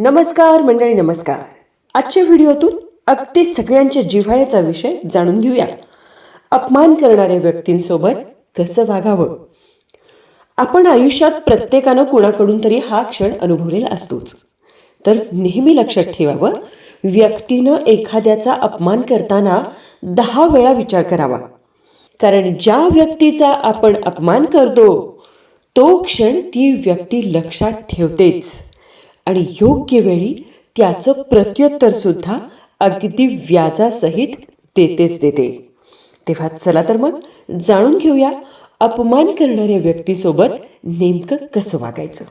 नमस्कार मंडळी नमस्कार. आजच्या व्हिडिओतून अगदी सगळ्यांच्या जिव्हाळ्याचा विषय जाणून घेऊया. अपमान करणाऱ्या व्यक्तींसोबत कसं वागावं? आपण आयुष्यात प्रत्येकानं कुणाकडून तरी हा क्षण अनुभवलेला असतोच. तर नेहमी लक्षात ठेवावं व्यक्तीनं एखाद्याचा अपमान करताना दहा वेळा विचार करावा. कारण ज्या व्यक्तीचा आपण अपमान करतो तो क्षण ती व्यक्ती लक्षात ठेवतेच. आणि योग्य वेळी त्याचं प्रत्युत्तर सुद्धा अगदी व्याजासहित देतेच देते. तेव्हा चला तर मग जाणून घेऊया अपमान करणाऱ्या व्यक्तीसोबत नेमकं कसं वागायचं.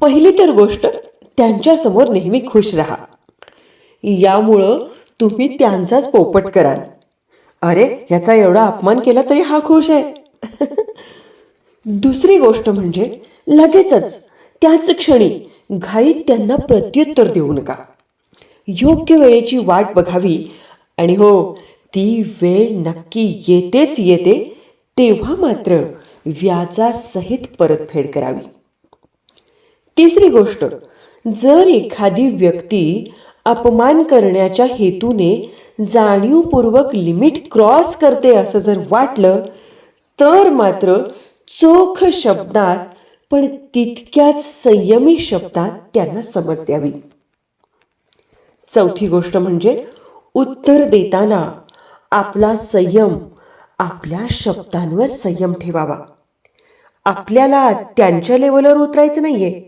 पहिली तर गोष्ट त्यांच्यासमोर नेहमी खुश राहा. यामुळं तुम्ही त्यांचाच पोपट कराल. अरे ह्याचा एवढा अपमान केला तरी हा खुश आहे. दुसरी गोष्ट म्हणजे लगेचच त्याच क्षणी घाईत त्यांना प्रत्युत्तर देऊ नका. योग्य वेळेची वाट बघावी आणि हो ती वेळ नक्की येतेच येते तेव्हा मात्र व्याजासहित परतफेड करावी. तिसरी गोष्ट जर एखादी व्यक्ती अपमान करण्याच्या हेतूने जाणीवपूर्वक लिमिट क्रॉस करते असं जर वाटलं तर मात्र चोख शब्दात पण तितक्याच संयमी शब्दात त्यांना समज द्यावी. चौथी गोष्ट म्हणजे उत्तर देताना आपला संयम आपल्या शब्दांवर संयम ठेवावा. आपल्याला त्यांच्या लेवलवर उतरायचं नाहीये.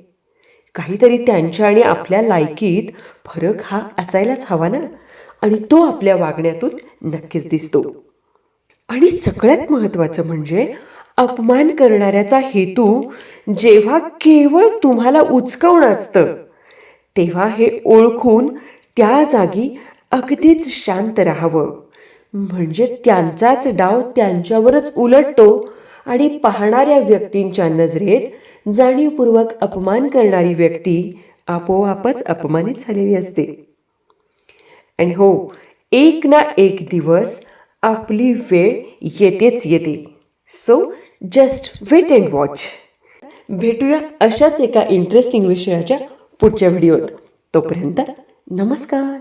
काहीतरी त्यांच्या आणि आपल्या लायकीत फरक हा असायलाच हवा ना? आणि तो आपल्या वागण्यातून नक्कीच दिसतो. आणि सगळ्यात महत्वाचं म्हणजे अपमान करणाऱ्याचा हेतू जेव्हा केवळ तुम्हाला उचकवणं असतं तेव्हा हे ओळखून त्या जागी अगदीच शांत राहावं. म्हणजे त्यांचाच डाव त्यांच्यावरच उलटतो आणि पाहणाऱ्या व्यक्तींच्या नजरेत जाणीवपूर्वक अपमान करणारी व्यक्ती आपोआपच अपमानित झालेली असते. आणि हो एक ना एक दिवस आपली वेळ येतेच येते. So just wait and watch भेटूया अशाच एका इंटरेस्टिंग विषयाच्या पुढच्या व्हिडिओत तोपर्यंत नमस्कार.